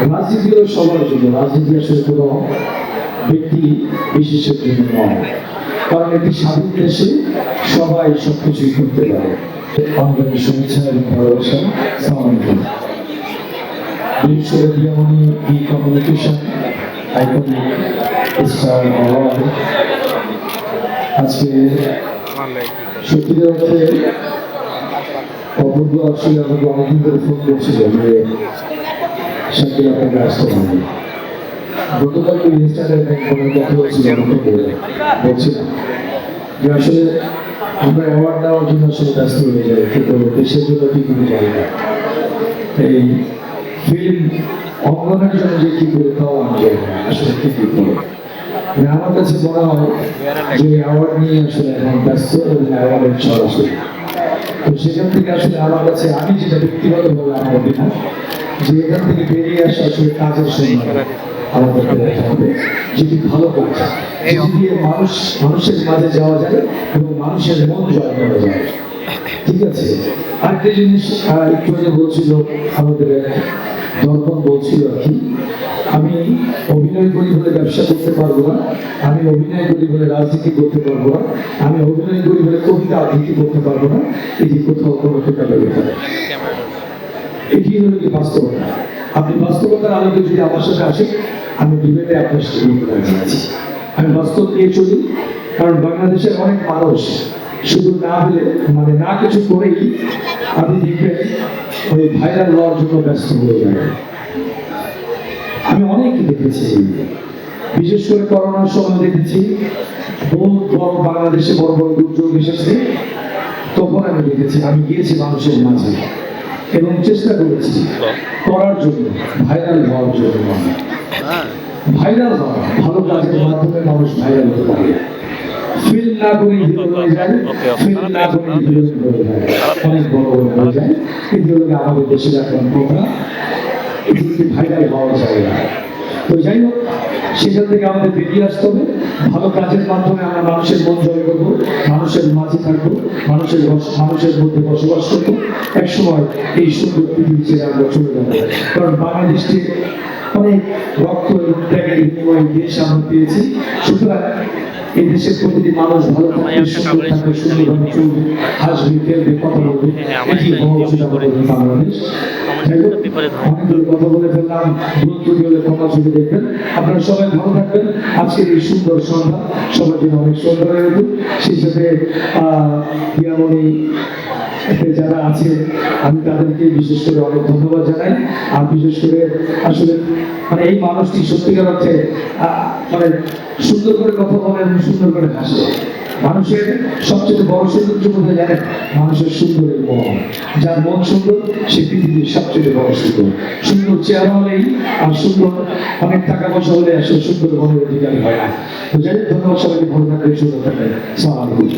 রাজনীতি হলো সবার জন্য, রাজনীতি আসলে কোনো ব্যক্তি বিশেষের জন্য নয়। কারণ একটি স্বাধীন দেশে সবাই সব কিছুই করতে পারে। আমাদের শুভেচ্ছা এবং ভালোবাসা। সালাম আলাইকুম। বিশ্বরে Diyamoni e communication, iconic star আসলে আমাকে অনেকদিন ধরে ফোন করছিল যে শাকিল আপনাকে আসতে হবে গতকালকে ইনস্টাগ্রামে ব্যাংক করার কথা আমাকে বলছিলাম যে আসলে আমরা অ্যাওয়ার্ড দেওয়ার জন্য আসলে ব্যস্ত হয়ে যাই, কিন্তু দেশের জন্য কি করে যাই না। এই ফিল্ম অঙ্গনের জন্য যে কি করে তাও আমি জানি না, আসলে কি কি করে। মানে আমার কাছে মনে হয় যে অ্যাওয়ার্ড নিয়ে আসলে এখন ব্যস্ত এবং অ্যাওয়ার্ডের সরাসরি তো সেখান থেকে আসলে আমার কাছে আমি যেটা ব্যক্তিগতভাবে আমার অভিমত যে এখান থেকে বেরিয়ে আসা আসলে কাজের সময় দেখা হবে। যেটি ভালো কাজ দিয়ে মানুষ মানুষের মাঝে যাওয়া যায় এবং মানুষের মন জয় করা যায়। ঠিক আছে? আরেকটা জিনিস একটু আগে বলছিল আমাদের দর্পণ বলছিল আর কি আমি অভিনয় করি বলে ব্যবসা করতে পারব না আমি অভিনয় করি বলে রাজনীতি করতে পারব না আমি অভিনয় করি বলে কবিতা আবৃত্তি করতে পারব না এটি কোথাও কোনো লেখা নেই এটি হলো কি বাস্তবতা? আপনি বাস্তবতার আলোকে যদি আমার সাথে আসেন, আমি ডিবেটে আপনার সাথে আছি আমি বাস্তব নিয়ে চলি, কারণ বাংলাদেশের অনেক মানুষ শুধু না হলে মানে না কিছু করেই আপনি দেখবেন ওই ভাইরাল হওয়ার জন্য ব্যস্ত হয়ে যাবে আমি অনেক দেখেছি, বিশেষ করে করোনার সময় দেখেছি বহু বড় বাংলাদেশে বড় বড় দুর্যোগ এসেছে। তখন আমি দেখেছি, আমি গিয়েছি মানুষের মাঝে। এবং চেষ্টা করেছি করার জন্য ভাইরাল হওয়ার জন্য। নয়। ভাইরাল হওয়া, ভালো কাজের মাধ্যমে মানুষ ভাইরাল হতে পারে। ফিল্ম না করে হিরো হয়ে ভাইরাল হওয়া তো যাই হোক, সেখান থেকে আমাদের বেরিয়ে আসতে হবে। ভালো কাজের মাধ্যমে আমরা মানুষের মন জয় করব মানুষের মাঝে থাকব মানুষের মানুষের মধ্যে বসবাস করব। এক সময় এই সুন্দর পৃথিবী ছেড়ে আমরা চলে যাব। কারণ বাংলাদেশকে অনেক রক্ত এবং ত্যাগের বিনিময়ে দেশ আমরা পেয়েছি। সুতরাং এই দেশের প্রতিটি মানুষ ভালো থাকবে সুন্দর থাকবে সুন্দরভাবে চলবে হাসবে খেলবে কথা বলবে এটি আমাদের বাংলাদেশ। ইয়ামনি যারা আছে, আমি তাদেরকে বিশেষ করে অনেক ধন্যবাদ জানাই। আর বিশেষ করে আসলে মানে এই মানুষটি সত্যিকার অর্থে মানে সুন্দর করে কথা বলে এবং সুন্দর করে হাসে। মানুষের সবচেয়ে বড় সৌন্দর্য কোথায় জানেন? মানুষের সুন্দরের মন যার মন সুন্দর, সে পৃথিবীর সবচেয়ে বড় সুন্দর। সুন্দর চেহারা হলেই আর সুন্দর অনেক টাকা পয়সা হলে আসলে সুন্দর মনের অধিকারী হয় না। বুঝলেন ধন্যবাদ সবাইকে, ভালো থাকবে সুন্দর থাকবে আলাইকুম।